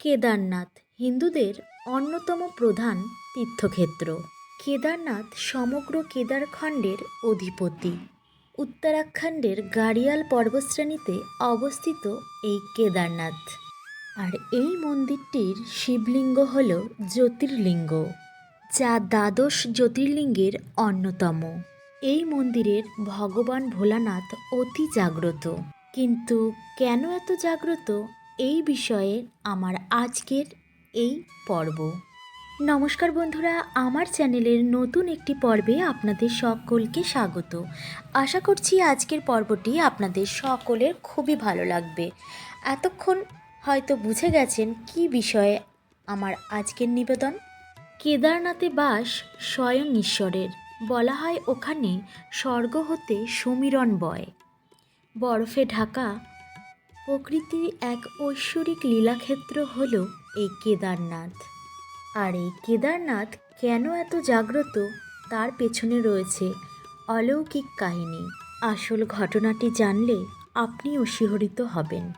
কেদারনাথ, হিন্দুদের অন্যতম প্রধান তীর্থক্ষেত্র। কেদারনাথ সমগ্র কেদারখণ্ডের অধিপতি। উত্তরাখণ্ডের গাড়িয়াল পর্বতশ্রেণীতে অবস্থিত এই কেদারনাথ। আর এই মন্দিরটির শিবলিঙ্গ হল জ্যোতির্লিঙ্গ, যা দ্বাদশ জ্যোতির্লিঙ্গের অন্যতম। এই মন্দিরের ভগবান ভোলানাথ অতি জাগ্রত। কিন্তু কেন এত জাগ্রত? এই বিষয়ে আমার আজকের এই পর্ব। নমস্কার বন্ধুরা, আমার চ্যানেলের নতুন একটি পর্বে আপনাদের সকলকে স্বাগত। আশা করছি আজকের পর্বটি আপনাদের সকলের খুবই ভালো লাগবে। এতক্ষণ হয়তো বুঝে গেছেন কি বিষয়ে আমার আজকের নিবেদন? কেদারনাথে বাস স্বয়ং ঈশ্বরের, বলা হয় ওখানে স্বর্গ হতে সমীরণ বয়। বরফে ঢাকা প্রকৃতির এক ঐশ্বরিক লীলাক্ষেত্র হল এই কেদারনাথ। আর এই কেদারনাথ কেন এত জাগ্রত? তার পেছনে রয়েছে অলৌকিক কাহিনী। আসল ঘটনাটি জানলে আপনিও শিহরিত হবেন।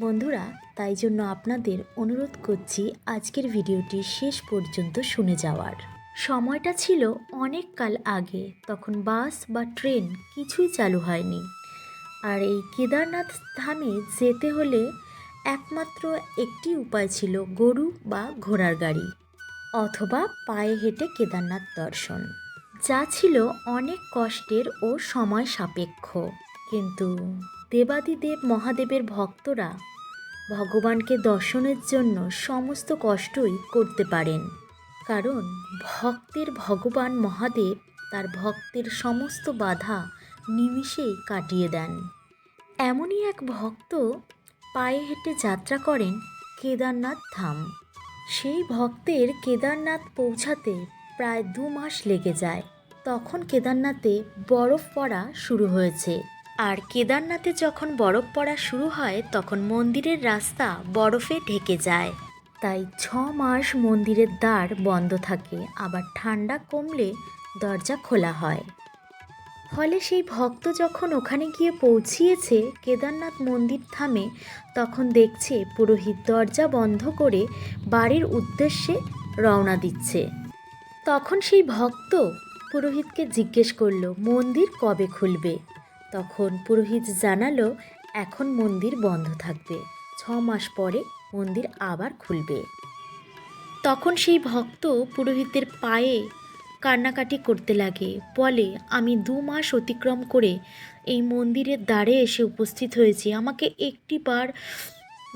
বন্ধুরা, তাই জন্য আপনাদের অনুরোধ করছি আজকের ভিডিওটি শেষ পর্যন্ত শুনে যাওয়ার। সময়টা ছিল অনেক কাল আগে, তখন বাস বা ট্রেন কিছুই চালু হয়নি। আর এই কেদারনাথ ধামে যেতে হলে একমাত্র একটি উপায় ছিল গরু বা ঘোড়ার গাড়ি অথবা পায়ে হেঁটে কেদারনাথ দর্শন। যা ছিল অনেক কষ্টের ও সময় সাপেক্ষ। কিন্তু দেবাদিদেব মহাদেবের ভক্তরা ভগবানকে দর্শনের জন্য সমস্ত কষ্টই করতে পারেন। কারণ ভক্তের ভগবান মহাদেব তার ভক্তের সমস্ত বাধা নিমিষেই কাটিয়ে দেন। এমনই এক ভক্ত পায়ে হেঁটে যাত্রা করেন কেদারনাথ ধাম। সেই ভক্তের কেদারনাথ পৌঁছাতে প্রায় দু মাস লেগে যায়। তখন কেদারনাথে বরফ পড়া শুরু হয়েছে। আর কেদারনাথে যখন বরফ পড়া শুরু হয়, তখন মন্দিরের রাস্তা বরফে ঢেকে যায়। তাই ছ মাস মন্দিরের দ্বার বন্ধ থাকে। আবার ঠান্ডা কমলে দরজা খোলা হয়। ফলে সেই ভক্ত যখন ওখানে গিয়ে পৌঁছিয়েছে, কেদারনাথ মন্দির থামে তখন দেখছে পুরোহিত দরজা বন্ধ করে বাড়ির উদ্দেশ্যে রওনা দিচ্ছে। তখন সেই ভক্ত পুরোহিতকে জিজ্ঞেস করল, মন্দির কবে খুলবে? তখন পুরোহিত জানালো, এখন মন্দির বন্ধ থাকবে। ছ মাস পরে মন্দির আবার খুলবে। তখন সেই ভক্ত পুরোহিতের পায়ে কান্নাকাটি করতে লাগে। বলে, আমি দু মাস অতিক্রম করে এই মন্দিরের দ্বারে এসে উপস্থিত হয়েছি। আমাকে একটিবার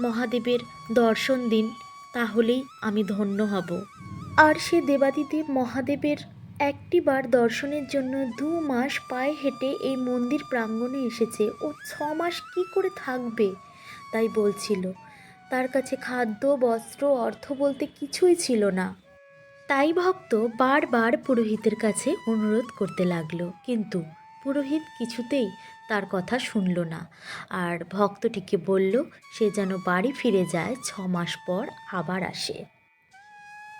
মহাদেবের দর্শন দিন, তাহলেই আমি ধন্য হব। আর সে দেবাদিদেব মহাদেবের একটিবার দর্শনের জন্য দু মাস পায়ে হেঁটে এই মন্দির প্রাঙ্গণে এসেছে। ও ছ মাস কি করে থাকবে? তাই বলছিল। তার কাছে খাদ্য, বস্ত্র, অর্থ বলতে কিছুই ছিল না। তাই ভক্ত বারবার পুরোহিতের কাছে অনুরোধ করতে লাগল। কিন্তু পুরোহিত কিছুতেই তার কথা শুনল না। আর ভক্তটিকে বলল, সে যেন বাড়ি ফিরে যায়, ছ মাস পর আবার আসে।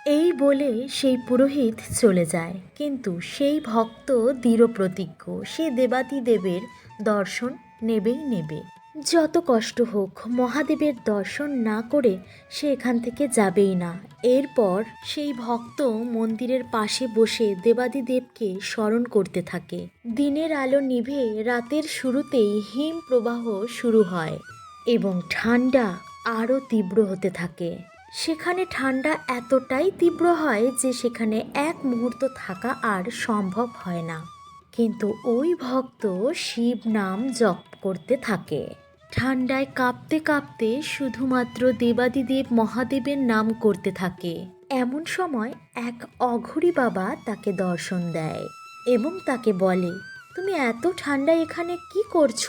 এই বলে সেই পুরোহিত চলে যায়। কিন্তু সেই ভক্ত দৃঢ় প্রতিজ্ঞ সে দেবাদিদেবের দর্শন নেবেই নেবে। যত কষ্ট হোক, মহাদেবের দর্শন না করে সে এখান থেকে যাবেই না। এরপর সেই ভক্ত মন্দিরের পাশে বসে দেবাদিদেবকে স্মরণ করতে থাকে। দিনের আলো নিভে রাতের শুরুতেই হিম প্রবাহ শুরু হয় এবং ঠান্ডা আরও তীব্র হতে থাকে। সেখানে ঠান্ডা এতটাই তীব্র হয় যে সেখানে এক মুহূর্ত থাকা আর সম্ভব হয় না। কিন্তু ওই ভক্ত শিব নাম জপ করতে থাকে। ঠান্ডায় কাঁপতে কাঁপতে শুধুমাত্র দেবাদিদেব মহাদেবের নাম করতে থাকে। এমন সময় এক অঘরী বাবা তাকে দর্শন দেয় এবং তাকে বলে, তুমি এত ঠান্ডায় এখানে কি করছ?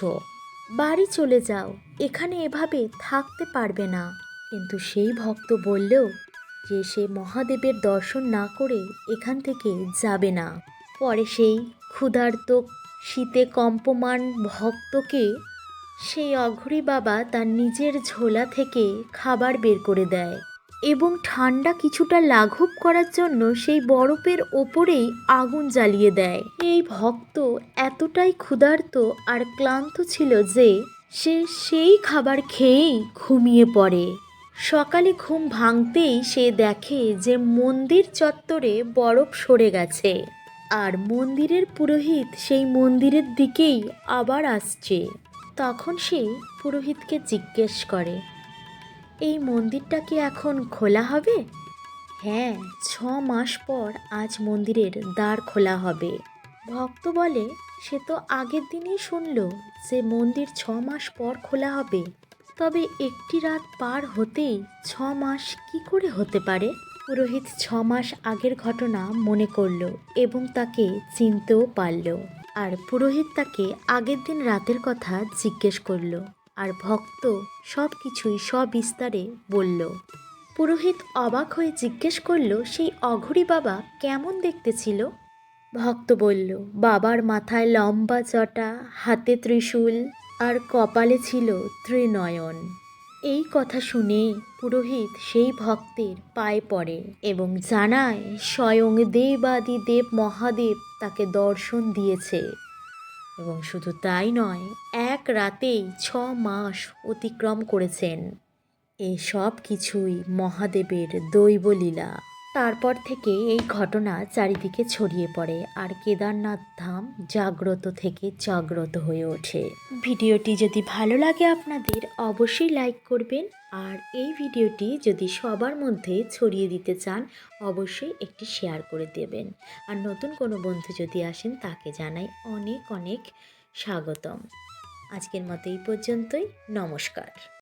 বাড়ি চলে যাও, এখানে এভাবে থাকতে পারবে না। কিন্তু সেই ভক্ত বললেও যে সে মহাদেবের দর্শন না করে এখান থেকে যাবে না। পরে সেই ক্ষুধার্ত, শীতে কম্পমান ভক্তকে সেই অঘরী বাবা তার নিজের ঝোলা থেকে খাবার বের করে দেয় এবং ঠান্ডা কিছুটা লাঘব করার জন্য সেই বরফের ওপরেই আগুন জ্বালিয়ে দেয়। এই ভক্ত এতটাই ক্ষুধার্ত আর ক্লান্ত ছিল যে সে সেই খাবার খেয়েই ঘুমিয়ে পড়ে। সকালে ঘুম ভাঙতেই সে দেখে যে মন্দির চত্বরে বরফ সরে গেছে আর মন্দিরের পুরোহিত সেই মন্দিরের দিকেই আবার আসছে। তখন সে পুরোহিতকে জিজ্ঞেস করে, এই মন্দিরটা কি এখন খোলা হবে? হ্যাঁ ছ মাস পর আজ মন্দিরের দ্বার খোলা হবে। ভক্ত বলে, সে তো আগের দিনই শুনল যে মন্দির ছ মাস পর খোলা হবে। তবে একটি রাত পার হতেই ছ মাস কি করে হতে পারে? পুরোহিত ছ মাস আগের ঘটনা মনে করল এবং তাকে চিনতেও পারল। আর পুরোহিত তাকে আগের দিন রাতের কথা জিজ্ঞেস করল। আর ভক্ত সব কিছুই সবিস্তারে বলল, পুরোহিত অবাক হয়ে জিজ্ঞেস করল, সেই অঘরী বাবা কেমন দেখতে ছিল? ভক্ত বলল, বাবার মাথায় লম্বা চটা, হাতে ত্রিশূল, আর কপালে ছিল ত্রিনয়ন। এই কথা শুনে পুরোহিত সেই ভক্তের পায়ে পড়ে এবং জানায়, স্বয়ং দেবাদি দেব মহাদেব তাকে দর্শন দিয়েছে। এবং শুধু তাই নয়, এক রাতেই ছ মাস অতিক্রম করেছেন। এসব সব কিছুই মহাদেবের দৈবলীলা। তারপর থেকে এই ঘটনা চারিদিকে ছড়িয়ে পড়ে আর কেদারনাথ ধাম জাগ্রত থেকে জাগ্রত হয়ে ওঠে। ভিডিওটি যদি ভালো লাগে আপনাদের, অবশ্যই লাইক করবেন আর এই ভিডিওটি যদি সবার মধ্যে ছড়িয়ে দিতে চান, অবশ্যই একটি শেয়ার করে দেবেন। আর নতুন কোনো বন্ধু যদি আসেন, তাকে জানাই অনেক অনেক স্বাগতম। আজকের মতো এই পর্যন্তই, নমস্কার।